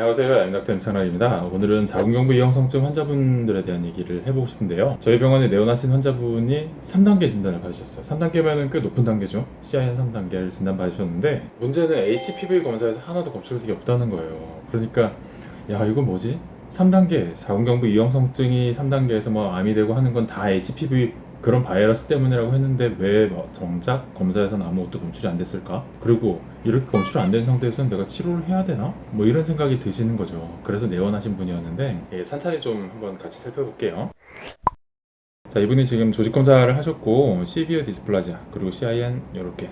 안녕하세요. 엠닥터 임창락입니다. 오늘은 자궁경부 이형성증 환자분들에 대한 얘기를 해보고 싶은데요. 저희 병원에 내원하신 환자분이 3단계 진단을 받으셨어요. 3단계면 꽤 높은 단계죠. CIN 3단계를 진단 받으셨는데 문제는 HPV 검사에서 하나도 검출된 게 없다는 거예요. 그러니까 야 이건 뭐지? 3단계 자궁경부 이형성증이 3단계에서 뭐 암이 되고 하는 건 다 HPV 그런 바이러스 때문이라고 했는데 왜 정작 검사에서는 아무것도 검출이 안 됐을까? 그리고 이렇게 검출 안된 상태에서는 내가 치료를 해야 되나? 뭐 이런 생각이 드시는 거죠. 그래서 내원하신 분이었는데 예, 찬찬히 좀 한번 같이 살펴볼게요. 자 이분이 지금 조직 검사를 하셨고 시비어 디스플라지아 그리고 CIN 이렇게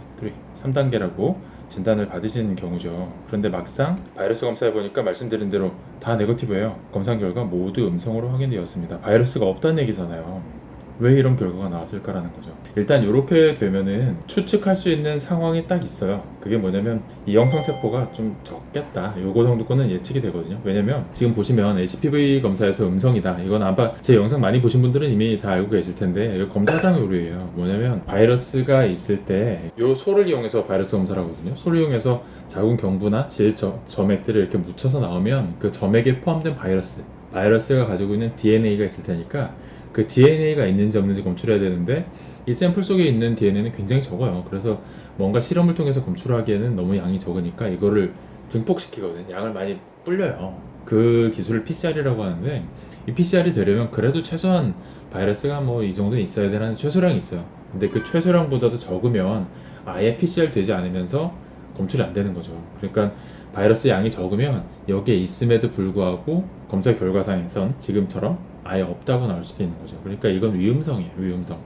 3, 3단계라고 진단을 받으신 경우죠. 그런데 막상 바이러스 검사해 보니까 말씀드린 대로 다 네거티브예요. 검사 결과 모두 음성으로 확인되었습니다. 바이러스가 없다는 얘기잖아요. 왜 이런 결과가 나왔을까라는 거죠. 일단 이렇게 되면은 추측할 수 있는 상황이 딱 있어요. 그게 뭐냐면 이 영성 세포가 좀 적겠다. 요거 정도 거는 예측이 되거든요. 왜냐면 지금 보시면 HPV 검사에서 음성이다. 이건 아마 제 영상 많이 보신 분들은 이미 다 알고 계실 텐데 검사상 요리예요. 뭐냐면 바이러스가 있을 때 요 소를 이용해서 바이러스 검사를 하거든요. 소를 이용해서 자궁 경부나 질 저, 점액들을 이렇게 묻혀서 나오면 그 점액에 포함된 바이러스 바이러스가 가지고 있는 DNA가 있을 테니까 그 DNA가 있는지 없는지 검출해야 되는데 이 샘플 속에 있는 DNA는 굉장히 적어요. 그래서 뭔가 실험을 통해서 검출하기에는 너무 양이 적으니까 이거를 증폭시키거든요. 양을 많이 불려요. 그 기술을 PCR이라고 하는데 이 PCR이 되려면 그래도 최소한 바이러스가 뭐 이 정도는 있어야 되는 최소량이 있어요. 근데 그 최소량보다도 적으면 아예 PCR 되지 않으면서 검출이 안 되는 거죠. 그러니까 바이러스 양이 적으면 여기에 있음에도 불구하고 검사 결과상에선 지금처럼 아예 없다고 나올 수도 있는 거죠. 그러니까 이건 위음성이에요. 위음성.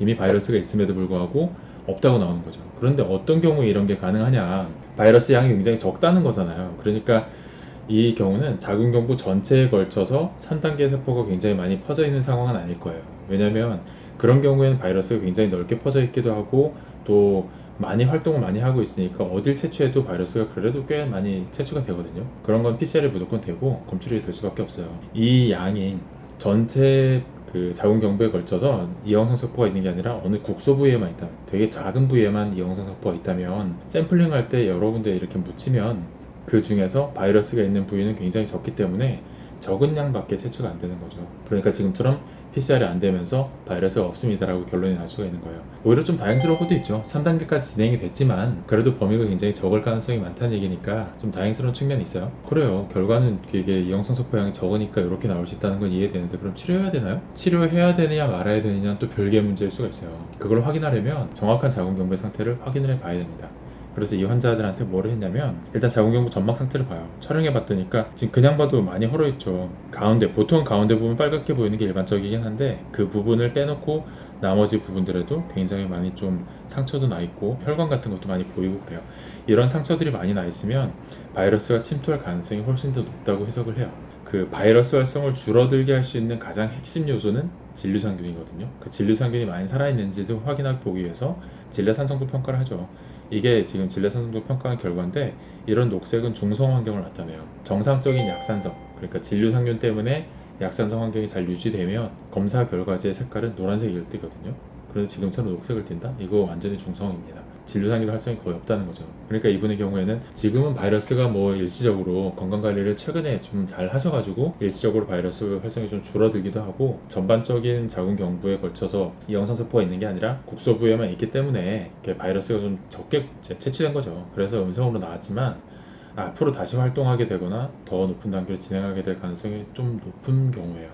이미 바이러스가 있음에도 불구하고 없다고 나오는 거죠. 그런데 어떤 경우에 이런 게 가능하냐? 바이러스 양이 굉장히 적다는 거잖아요. 그러니까 이 경우는 자궁경부 전체에 걸쳐서 3단계 세포가 굉장히 많이 퍼져 있는 상황은 아닐 거예요. 왜냐하면 그런 경우에는 바이러스가 굉장히 넓게 퍼져 있기도 하고 또 많이 활동을 많이 하고 있으니까 어딜 채취해도 바이러스가 그래도 꽤 많이 채취가 되거든요. 그런 건 PCR이 무조건 되고 검출이 될 수밖에 없어요. 이 양이 전체 그 자궁 경부에 걸쳐서 이형성 세포가 있는 게 아니라 어느 국소 부위에만 있다면 되게 작은 부위에만 이형성 세포가 있다면 샘플링 할 때 여러 군데 이렇게 묻히면 그 중에서 바이러스가 있는 부위는 굉장히 적기 때문에 적은 양밖에 채취가 안 되는 거죠. 그러니까 지금처럼 PCR이 안 되면서 바이러스가 없습니다라고 결론이 날 수가 있는 거예요. 오히려 좀 다행스러울 것도 있죠. 3단계까지 진행이 됐지만 그래도 범위가 굉장히 적을 가능성이 많다는 얘기니까 좀 다행스러운 측면이 있어요. 그래요. 결과는 이게 이형성 소포양이 적으니까 이렇게 나올 수 있다는 건 이해되는데 그럼 치료해야 되나요? 치료해야 되느냐 말아야 되느냐는 또 별개의 문제일 수가 있어요. 그걸 확인하려면 정확한 자궁 경부의 상태를 확인을 해 봐야 됩니다. 그래서 이 환자들한테 뭐를 했냐면 일단 자궁경부 점막 상태를 봐요. 촬영해 봤더니까 지금 그냥 봐도 많이 헐어 있죠. 가운데 보통 가운데 부분 빨갛게 보이는 게 일반적이긴 한데 그 부분을 빼놓고 나머지 부분들에도 굉장히 많이 좀 상처도 나 있고 혈관 같은 것도 많이 보이고 그래요. 이런 상처들이 많이 나 있으면 바이러스가 침투할 가능성이 훨씬 더 높다고 해석을 해요. 그 바이러스 활성을 줄어들게 할 수 있는 가장 핵심 요소는 진류상균이거든요. 그 진류상균이 많이 살아있는지도 확인하기 위해서 질레산성도 평가를 하죠. 이게 지금 질레산성도 평가한 결과인데 이런 녹색은 중성 환경을 나타내요. 정상적인 약산성, 그러니까 진류상균 때문에 약산성 환경이 잘 유지되면 검사 결과지의 색깔은 노란색일 뜨거든요. 그런데 지금처럼 녹색을 띈다? 이거 완전히 중성입니다. 진료상에도 활성이 거의 없다는 거죠. 그러니까 이분의 경우에는 지금은 바이러스가 뭐 일시적으로 건강 관리를 최근에 좀 잘 하셔가지고 일시적으로 바이러스 활성이 좀 줄어들기도 하고 전반적인 자궁 경부에 걸쳐서 이영상 세포가 있는 게 아니라 국소 부에만 있기 때문에 바이러스가 좀 적게 채취된 거죠. 그래서 음성으로 나왔지만 앞으로 다시 활동하게 되거나 더 높은 단계로 진행하게 될 가능성이 좀 높은 경우예요.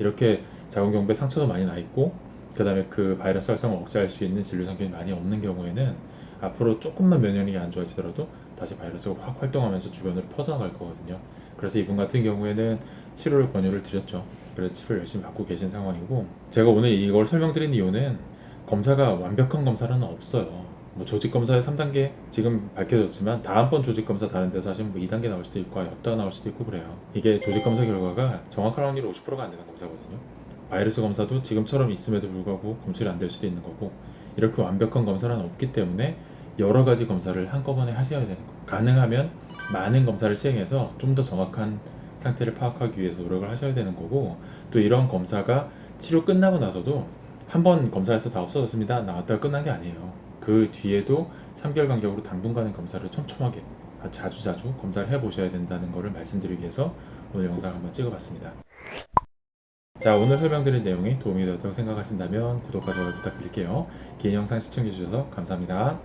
이렇게 자궁 경부에 상처도 많이 나 있고 그 다음에 그 바이러스 활성을 억제할 수 있는 진료 상균이 많이 없는 경우에는 앞으로 조금만 면역력이 안 좋아지더라도 다시 바이러스가 확 활동하면서 주변으로 퍼져나갈 거거든요. 그래서 이분 같은 경우에는 치료를 권유를 드렸죠. 그래서 치료를 열심히 받고 계신 상황이고 제가 오늘 이걸 설명드린 이유는 검사가 완벽한 검사는 없어요. 뭐 조직 검사의 3단계 지금 밝혀졌지만 다음번 조직 검사 다른 데서 하시면 뭐 2단계 나올 수도 있고 없다가 나올 수도 있고 그래요. 이게 조직 검사 결과가 정확한 확률이 50%가 안 되는 검사거든요. 바이러스 검사도 지금처럼 있음에도 불구하고 검출이 안 될 수도 있는 거고 이렇게 완벽한 검사는 없기 때문에 여러 가지 검사를 한꺼번에 하셔야 되는 거예요. 가능하면 많은 검사를 시행해서 좀 더 정확한 상태를 파악하기 위해서 노력을 하셔야 되는 거고 또 이런 검사가 치료 끝나고 나서도 한 번 검사해서 다 없어졌습니다 나왔다가 끝난 게 아니에요 그 뒤에도 3개월 간격으로 당분간의 검사를 촘촘하게 자주 자주 검사를 해 보셔야 된다는 것을 말씀드리기 위해서 오늘 영상을 한번 찍어봤습니다. 자 오늘 설명드린 내용이 도움이 되었다고 생각하신다면 구독과 좋아요 부탁드릴게요. 긴 영상 시청해주셔서 감사합니다.